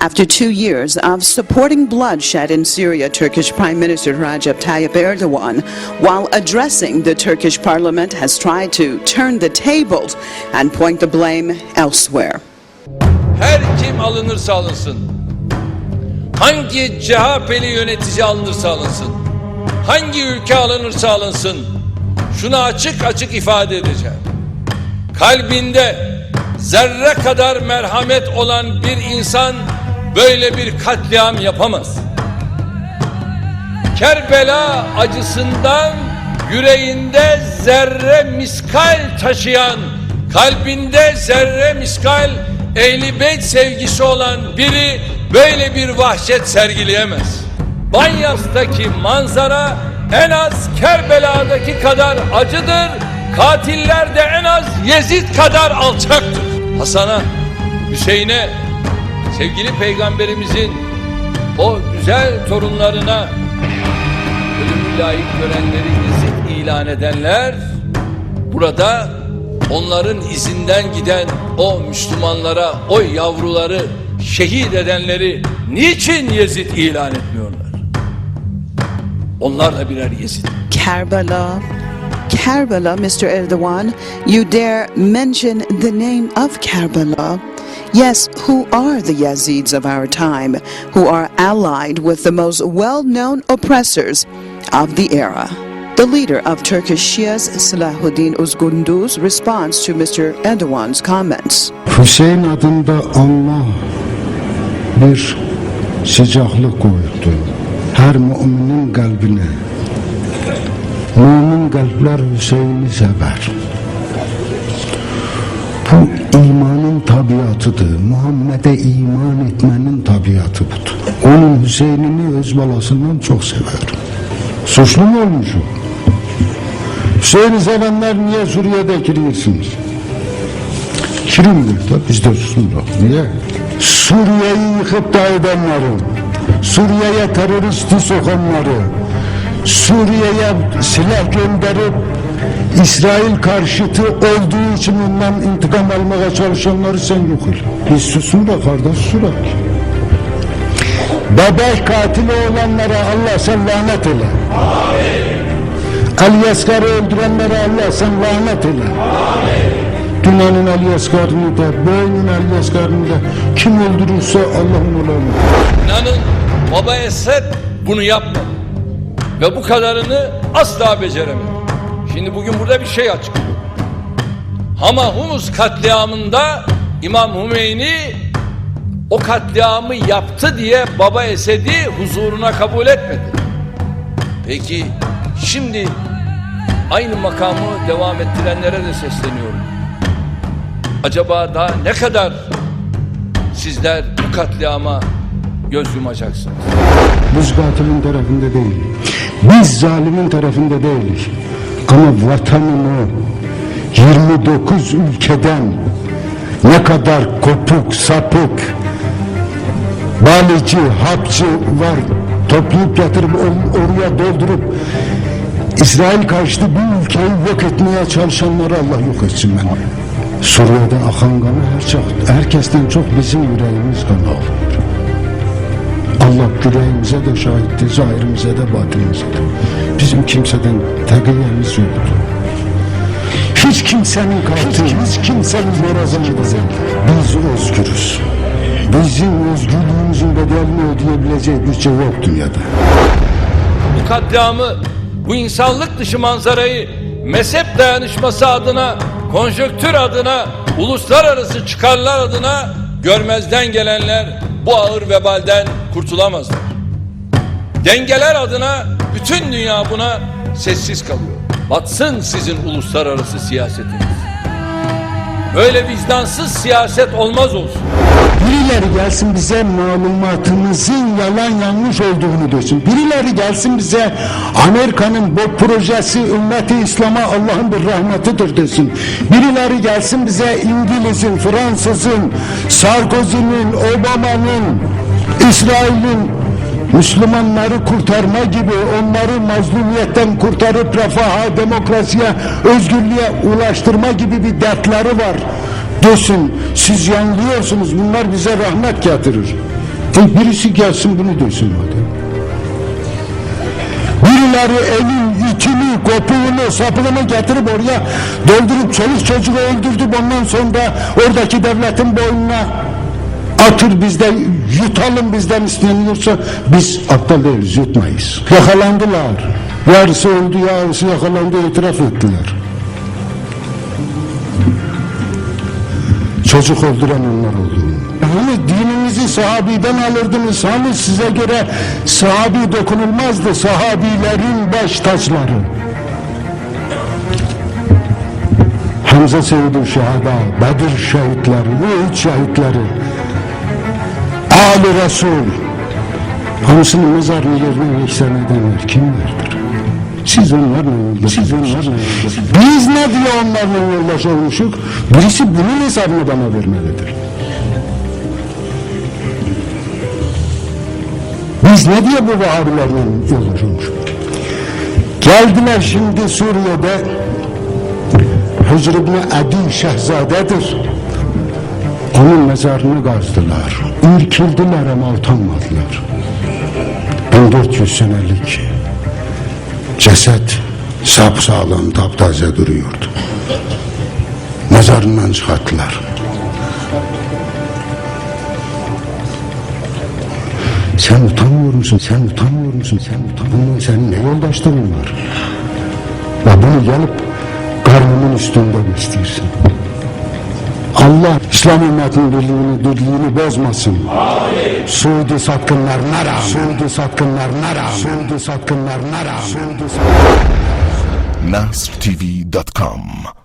After two years of supporting bloodshed in Syria, Turkish Prime Minister Recep Tayyip Erdogan, while addressing the Turkish parliament, has tried to turn the tables and point the blame elsewhere. Her kim alınırsa alınsın. Hangi CHP'li yönetici alınırsa alınsın. Hangi ülke alınırsa alınsın. Şunu açık açık ifade edeceğim. Kalbinde zerre kadar merhamet olan bir insan böyle bir katliam yapamaz. Kerbela acısından yüreğinde zerre miskal taşıyan, kalbinde zerre miskal ehli beyt sevgisi olan biri böyle bir vahşet sergileyemez. Banyas'taki manzara en az Kerbela'daki kadar acıdır. Katiller de en az Yezid kadar alçaktır. Hasan'a, Hüseyin'e, sevgili peygamberimizin o güzel torunlarına ölümü layık görenleri Yezid ilan edenler burada onların izinden giden o Müslümanlara, o yavruları şehit edenleri niçin Yezid ilan etmiyorlar? Onlar da birer Yezid. Karbala, Karbala, Mr. Erdogan, you dare mention the name of Karbala. Yes, who are the Yazids of our time, who are allied with the most well known oppressors of the era? The leader of Turkish Shias, Salahuddin Uzgunduz, responds to Mr. Erdogan's comments. Hüseyin adında Allah bir sıcaklık koydu her müminin kalbine. Mümin kalpler Hüseyin'i sever. Bu imanın tabiatıdır. Muhammed'e iman etmenin tabiatı budur. Onun Hüseyin'ini öz balasından çok sever. Suçlu mu olmuşum? Hüseyin'i sevenler niye Suriye'de giriyorsunuz? Kirimdir da biz de susuruz. Niye? Suriye'yi yıkıp da edenleri, Suriye'ye teröristi sokanları, Suriye'ye silah gönderip İsrail karşıtı olduğu için ondan intikam almaya çalışanları sen yok et. Biz susun da kardeş susurak. Bebek katili olanlara Allah sen lanet eyle. Ali Yaskar'ı öldürenlere Allah sen lanet eyle. Dünyanın Ali Yaskar'ını da, bugünün Ali Yaskar'ını da kim öldürürse Allah'ın olanı. İnanın Baba Esed bunu yapmadı. Ve bu kadarını asla beceremedi. Şimdi bugün burada bir şey açıklıyor. Ama Humus katliamında İmam Hümeyni o katliamı yaptı diye Baba Esed'i huzuruna kabul etmedi. Peki şimdi aynı makamı devam ettirenlere de sesleniyorum. Acaba daha ne kadar sizler bu katliama göz yumacaksınız? Biz katilin tarafında değiliz. Biz zalimin tarafında değiliz. Ama vatanını 29 ülkeden ne kadar kopuk, sapık, balici, hapçı var toplayıp getirip or- oraya doldurup İsrail karşıtı bir ülkeyi yok etmeye çalışanları Allah yok etsin ben. Suriye'de akan kanı her çok, herkesten çok bizim yüreğimiz kanı ağlıyor. Allah yüreğimize de şahittir, zahirimize de batınımıza da. Bizim kimseden tegiyemiz yoktu. Hiç kimsenin katili, hiç kimsenin yorazını değil. Biz özgürüz. Bizim özgürlüğümüzün bedelini ödeyebileceği bir şey yok dünyada. bu katliamı, bu insanlık dışı manzarayı mezhep dayanışması adına, konjöktür adına, uluslararası çıkarlar adına görmezden gelenler bu ağır vebalden kurtulamazlar. Dengeler adına bütün dünya buna sessiz kalıyor. Batsın sizin uluslararası siyasetiniz. Böyle vicdansız siyaset olmaz olsun. Birileri gelsin bize malumatımızın yalan yanlış olduğunu desin. Birileri gelsin bize Amerika'nın bu projesi ümmeti İslam'a Allah'ın bir rahmetidir desin. Birileri gelsin bize İngiliz'in, Fransız'ın, Sarkozy'nin, Obama'nın, İsrail'in Müslümanları kurtarma gibi onları mazlumiyetten kurtarıp refaha, demokrasiye, özgürlüğe ulaştırma gibi bir dertleri var. Desin siz yanılıyorsunuz bunlar bize rahmet getirir. E birisi gelsin bunu desin madem. Birileri elin itini, kopuğunu, sapını getirip oraya doldurup çoluk çocuğu öldürdü. Ondan sonra oradaki devletin boynuna atır bizde yutalım bizden isteniyorsa biz aptal değiliz yutmayız. Yakalandılar. Yarısı öldü yarısı yakalandı itiraf ettiler. Çocuk öldüren onlar oldu. Hani dininizi sahabiden alırdınız. Hani size göre sahabi dokunulmazdı. Sahabilerin baş taçları. Hamza Seyyid-i Şehada, Bedir şehitleri, Uhud şehitleri, Ali Resul, hamısının mezarını yerine eksen edenler kimlerdir? Siz onlarla yoldaş. Siz onlarla. Biz ne diye onlarla yoldaş olmuşuk? Birisi bunun hesabını bana vermelidir. Biz ne diye bu Vahabilerle yoldaş olmuşuk? Geldiler şimdi Suriye'de Hücr ibn Adi Şehzade'dir. Onun mezarını kazdılar. İrkildiler ama utanmadılar. 1400 senelik ceset sapsağlam taptaze duruyordu. Mezarından çıkarttılar. Sen utanmıyor musun? Sen utanmıyor musun? Sen utanmıyor musun? Senin ne yoldaşların var? Ve bunu gelip karnının üstünde mi istiyorsun? Allah İslam ümmetinin birliğini, dirliğini bozmasın. Amin. Suudi satkınlarına rağmen. Suudi satkınlarına rağmen. Suudi satkınlarına rağmen. Suudi satkınlarına rağmen. nasrtv.com